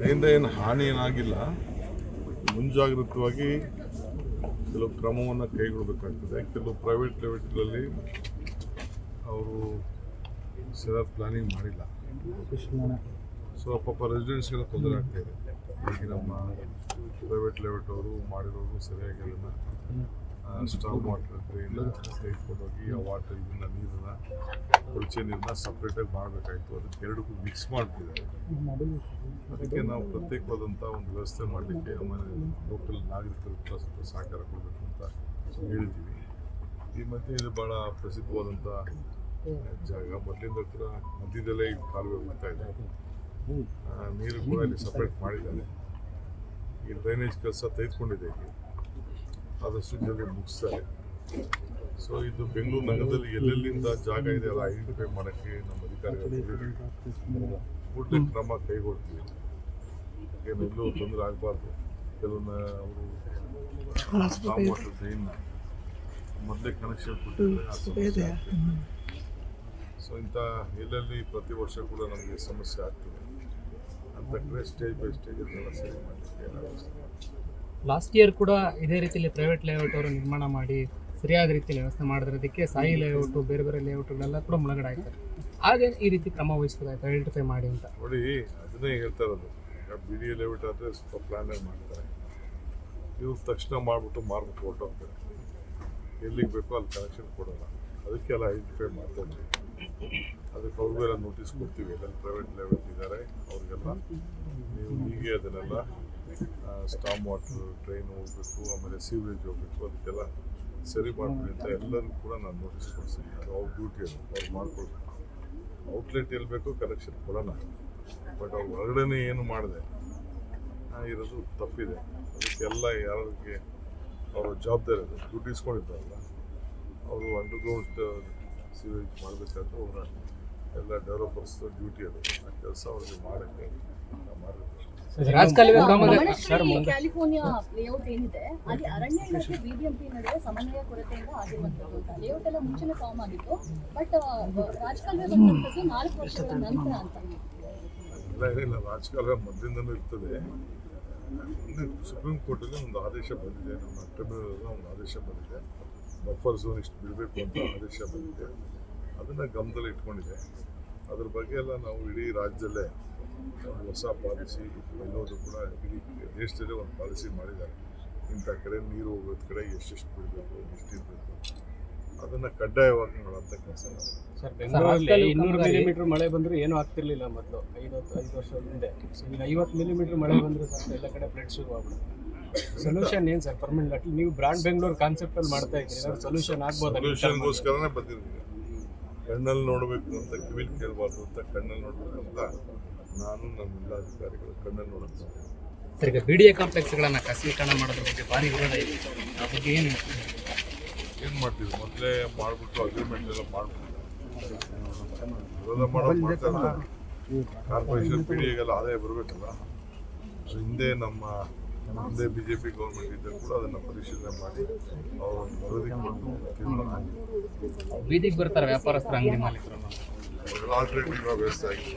ಅದರಿಂದ ಏನು ಹಾನಿ ಏನಾಗಿಲ್ಲ. ಮುಂಜಾಗ್ರತವಾಗಿ ಕೆಲವು ಕ್ರಮವನ್ನು ಕೈಗೊಳ್ಳಬೇಕಾಗ್ತದೆ ಕೆಲವು ಪ್ರೈವೇಟ್ ಲೆವೆಟ್ಗಳಲ್ಲಿ ಅವರು ಸರಿಯಾದ ಪ್ಲಾನಿಂಗ್ ಮಾಡಿಲ್ಲ. ಸೊ ಪಾಪ ರೆಸಿಡೆನ್ಸ್ಗೆಲ್ಲ ತೊಂದರೆ ಆಗ್ತಾಯಿದೆ ಈಗ ನಮ್ಮ ಪ್ರೈವೇಟ್ ಲೆವೆಟ್ ಅವರು ಮಾಡಿರೋರು ಸರಿಯಾಗಿ ಅದನ್ನು ಸ್ಟಾಪ್ ವಾಟರ್ ಡ್ರೈನ್ ತೆಗೆದುಕೊಂಡೋಗಿ ಆ ವಾಟರ್ ಇದನ್ನ ನೀರನ್ನ ಕೊಳಚೆ ನೀರನ್ನ ಸಪ್ರೇಟಾಗಿ ಮಾಡಬೇಕಾಯ್ತು. ಅದಕ್ಕೆ ಎರಡಕ್ಕೂ ಮಿಕ್ಸ್ ಮಾಡಿಬಿಟ್ಟಿದ್ದಾರೆ ಅದಕ್ಕೆ ನಾವು ಪ್ರತ್ಯೇಕವಾದಂಥ ಒಂದು ವ್ಯವಸ್ಥೆ ಮಾಡಲಿಕ್ಕೆ ಆಮೇಲೆ ಲೋಕಲ್ ನಾಗರಿಕರು ಕೂಡ ಸ್ವಲ್ಪ ಸಹಕಾರ ಕೊಡಬೇಕು ಅಂತ ಹೇಳಿದ್ದೀವಿ. ಈ ಮಧ್ಯೆ ಇದು ಭಾಳ ಪ್ರಸಿದ್ಧವಾದಂಥ ಜಾಗ. ಮೊದಲಿಂದ ಕೂಡ ಮಧ್ಯದಲ್ಲೇ ಈ ಕಾಲುವೆ ಹೋಗ್ತಾ ಇದೆ. ನೀರು ಕೂಡ ಇಲ್ಲಿ ಸಪ್ರೇಟ್ ಮಾಡಿದ್ದಾರೆ. ಈ ಡ್ರೈನೇಜ್ ಕೆಲಸ ತೆಗೆದುಕೊಂಡಿದೆ ಇಲ್ಲಿ. ಆದಷ್ಟು ಜಲ್ದಿ ಮುಗಿಸ್ತಾರೆ. ಸೊ ಇದು ಬೆಂಗಳೂರು ನಗರದಲ್ಲಿ ಎಲ್ಲೆಲ್ಲಿಂದ ಜಾಗ ಇದೆ ಅಲ್ಲ ಐಡೆಂಟಿಫೈ ಮಾಡೋಕ್ಕೆ ನಮ್ಮ ಅಧಿಕಾರಿಗಳು ಕೂಡಲೇ ಕ್ರಮ ಕೈಗೊಳ್ತೀವಿ. ಏನೆಲ್ಲೂ ತೊಂದರೆ ಆಗಬಾರ್ದು. ಕೆಲವನ್ನ ಅವರು ಮೊದಲೇ ಕನೆಕ್ಷನ್ ಕೊಟ್ಟಿದ್ದಾರೆ ಸೊ ಇಂಥ ಎಲ್ಲೆಲ್ಲಿ ಪ್ರತಿ ವರ್ಷ ಕೂಡ ನಮಗೆ ಸಮಸ್ಯೆ ಆಗ್ತದೆ. ಅಂತ ಕಡೆ ಸ್ಟೇಜ್ ಬೈ ಸ್ಟೇಜ್ ಅದನ್ನೆಲ್ಲ ಸರಿ ಮಾಡಲಿಕ್ಕೆ. ಲಾಸ್ಟ್ ಇಯರ್ ಕೂಡ ಇದೇ ರೀತಿಯಲ್ಲಿ ಪ್ರೈವೇಟ್ ಲೇಔಟ್ ಅವರು ನಿರ್ಮಾಣ ಮಾಡಿ ಸರಿಯಾದ ರೀತಿಯಲ್ಲಿ ವ್ಯವಸ್ಥೆ ಮಾಡಿದ್ರದಕ್ಕೆ ಸಾಯಿ ಲೇಔಟ್ ಬೇರೆ ಬೇರೆ ಲೇಔಟ್ಗಳೆಲ್ಲ ಕೂಡ ಮುಳುಗಡೆ ಆಯ್ತಾರೆ ಹಾಗೆ ಈ ರೀತಿ ಕ್ರಮ ವಹಿಸಬೇಕಾಯ್ತು ಐಡೆಂಟಿಫೈ ಮಾಡಿ ಅಂತ. ನೋಡಿ ಅದನ್ನೇ ಹೇಳ್ತಾ ಇರೋದು. ಈಗ ಬಿ ಡಿ ಎಲ್ ಆದರೆ ಸ್ವಲ್ಪ ಪ್ಲಾನ್ ಮಾಡ್ತಾರೆ? ಇವ್ರು ತಕ್ಷಣ ಮಾಡಿಬಿಟ್ಟು ಮಾರ್ಬಿಟ್ಟು ಹೊರಟೋಗ್ತಾರೆ. ಎಲ್ಲಿಗೆ ಬೇಕೋ ಅಲ್ಲಿ ಕನೆಕ್ಷನ್ ಕೊಡೋಲ್ಲ. ಅದಕ್ಕೆಲ್ಲ ಐಡೆಂಟಿಫೈ ಮಾಡ್ತಾ ಇದ್ದೀವಿ ಅದಕ್ಕೆ ಅವ್ರಿಗೆಲ್ಲ ನೋಟಿಸ್ ಕೊಡ್ತೀವಿ. ಎಲ್ಲ ಪ್ರೈವೇಟ್ ಲೆವೆಲ್ ಇದ್ದಾರೆ ಅವ್ರಿಗೆಲ್ಲ ನೀವು ಹೀಗೆ ಅದನ್ನೆಲ್ಲ ಸ್ಟಾಮ್ ವಾಟ್ರ್ ಟ್ರೈನ್ ಹೋಗಬೇಕು ಆಮೇಲೆ ಸೀವರೇಜ್ ಹೋಗಬೇಕು ಅದಕ್ಕೆಲ್ಲ ಸರಿ ಮಾಡ್ತೀನಿ ಅಂತ ಎಲ್ಲರೂ ಕೂಡ ನಾನು ನೋಟಿಸ್ ಕೊಡ್ತೀನಿ. ಅದು ಅವ್ರ ಡ್ಯೂಟಿ ಅದು. ಅವ್ರು ಮಾಡ್ಕೊಳ್ಬೇಕು ಔಟ್ಲೆಟ್ ಎಲ್ಲಿ ಬೇಕೋ ಕೂಡ ಕೊಡೋಣ. ಬಟ್ ಅವ್ರು ಹೊರಗಡೆನೇ ಏನು ಮಾಡಿದೆ? ಇರೋದು ತಪ್ಪಿದೆ. ಅದಕ್ಕೆಲ್ಲ ಯಾರಿಗೆ ಅವರ ಜವಾಬ್ದಾರಿ ಅದು. ದುಡ್ಡು ಇಸ್ಕೊಂಡಿದ್ದಾರಲ್ಲ, ಅವರು ಅಂಡರ್ಗ್ರೌಂಡ್ ಸಿವೇಜ್ ಮಾಡಬೇಕಾದ್ರೆ ಅವರ ಎಲ್ಲ ಡೆವಲಪರ್ಸ್ ಡ್ಯೂಟಿ ಅದು. ಆ ಕೆಲಸ ಅವ್ರಿಗೆ ಮಾಡೋಕ್ಕೆ ಮಾಡಿರ್ತಾರೆ ರಾಜಕಾಲುವೆ ಕಾಮಗಾರಿ ಬನಶ್ರೀ ಕ್ಯಾಲಿಫೋರ್ನಿಯಾ ಲೇಔಟ್ ಏನಿದೆ ಅಲ್ಲಿ ಅರಣ್ಯ ಇಲಾಖೆ ಬಿಬಿಎಂಪಿ ನಡುವೆ ಸಮನ್ವಯ ಕೊರತೆಯಿಂದ ಆಗಿರುವಂತದ್ದು ಅಂತ. ಲೇಔಟ್ ಎಲ್ಲ ಮುಂಚೆನೇ ಫಾರ್ಮ್ ಆಗಿತ್ತು ಬಟ್ ರಾಜಕಾಲುವೆ ಬಂದಂತದ್ದು ನಾಲ್ಕು ವರ್ಷಗಳ ನಂತರ ಅಂತ. ಇಲ್ಲ ಏನಿಲ್ಲ ರಾಜಕಾಲ ಮೊದಲಿಂದನೂ ಇರ್ತದೆ. ಸುಪ್ರೀಂ ಕೋರ್ಟಲ್ಲಿ ಒಂದು ಆದೇಶ ಬಂದಿದೆ. ನಮ್ಮ ಟ್ರಿಬ್ಯುನಲ್ ಒಂದು ಆದೇಶ ಬಂದಿದೆ. ಬಫರ್ ಝೋನ್ ಇಷ್ಟು ಬಿಡಬೇಕು ಅಂತ ಆದೇಶ ಬಂದಿದೆ. ಅದನ್ನು ಗಮನದಲ್ಲಿ ಇಟ್ಕೊಂಡಿದೆ ಅದ್ರ ಬಗ್ಗೆ ಎಲ್ಲ ನಾವು ಇಡೀ ರಾಜ್ಯದಲ್ಲೇ ಒಂದು ಹೊಸ ಪಾಲಿಸಿ ಎಲ್ಲೋದು ಕೂಡ ಇಡೀ ದೇಶದಲ್ಲೇ ಒಂದು ಪಾಲಿಸಿ ಮಾಡಿದ್ದಾರೆ. ಇಂಥ ಕಡೆ ನೀರು ಹೋಗೋದ್ ಕಡೆ ಎಷ್ಟೆಷ್ಟು ಬಿಡಬೇಕು ಎಷ್ಟು ಇರಬೇಕು ಅದನ್ನು ಕಡ್ಡಾಯವಾಗಿ ಮಾಡೋಂಥ ಕೆಲಸ ಸರ್ ಬೆಂಗಳೂರಲ್ಲಿ ಇನ್ನೂರು ಮಿಲಿಮೀಟರ್ ಮಳೆ ಬಂದ್ರೆ ಏನೂ ಆಗ್ತಿರ್ಲಿಲ್ಲ ಮೊದಲು. ಐವತ್ತು ಐದು ವರ್ಷ ಹಿಂದೆ ಈಗ ಐವತ್ತು ಮಿಲಿಮೀಟರ್ ಮಳೆ ಬಂದರೆ ಸರ್ ಎಲ್ಲ ಕಡೆ ಫ್ಲಡ್ ಶುರು ಆಗ್ಬಿಡುತ್ತೆ. ಸೊಲ್ಯೂಷನ್ ಏನು ಸರ್? ಪರ್ಮನೆಂಟ್ ಅಟ್ಲಿ ನೀವು ಬ್ರಾಂಡ್ ಬೆಂಗಳೂರು ಕಾನ್ಸೆಪ್ಟಲ್ಲಿ ಮಾಡ್ತಾ ಇದ್ದೀರಿ ಏನಾದ್ರು ಸೊಲ್ಯೂಷನ್ ಆಗ್ಬೋದು ಸೊಲ್ಯೂಷನ್ಗೋಸ್ಕರನೇ ಬಂದಿದ್ದೀನಿ ಕಣ್ಣಲ್ಲಿ ನೋಡಬೇಕು ಅಂತ ಕಿವಿಲಿ ಕೇಳಬಾರ್ದು ಅಂತ ಕಣ್ಣಲ್ಲಿ ನೋಡಬೇಕು ಅಂತ ನಾನು ನಮ್ಮ ಎಲ್ಲ ಅಧಿಕಾರಿಗಳು ಕಣ್ಣಲ್ಲಿ ನೋಡೋಕೆ ಸರ್ ಈಗ ಬಿ ಡಿ ಎ ಕಾಂಪ್ಲೆಕ್ಸ್ಗಳನ್ನು ಖಾಸಗೀಕರಣ ಮಾಡೋದ್ರ ಬಗ್ಗೆ ಭಾರಿ ವಿರೋಧ ಇದೆ. ಆ ಬಗ್ಗೆ ಏನು ಏನು ಮಾಡ್ತೀವಿ? ಮೊದಲೇ ಮಾಡಿಬಿಟ್ಟು ಅಗ್ರಿಮೆಂಟ್ ಎಲ್ಲ ಮಾಡ್ಬಿಟ್ಟು ವಿರೋಧ ಮಾಡೋದು ಕಾರ್ಪೊರೇಷನ್ ಪಿ ಡಿಗೆಲ್ಲ ಆದಾಯ ಬರಬೇಕಲ್ಲ ಹಿಂದೆ ನಮ್ಮ ಹಿಂದೆ ಬಿ ಜೆ ಪಿ ಗೌರ್ಮೆಂಟ್ ಇದ್ದರೂ ಕೂಡ ಅದನ್ನು ಪರಿಶೀಲನೆ ಮಾಡಿ ಅವರು ಒಂದು ವರದಿ ಕೊಟ್ಟು ತೀರ್ಮಾನ ಬೀದಿಗೆ ಬರ್ತಾರೆ ವ್ಯಾಪಾರಸ್ಥರ ಅಂಗಡಿ ಮಾಲೀಕರು ಆಲ್ಟ್ರೇಟಿವ್ ವ್ಯವಸ್ಥೆ ಆಗಿದೆ.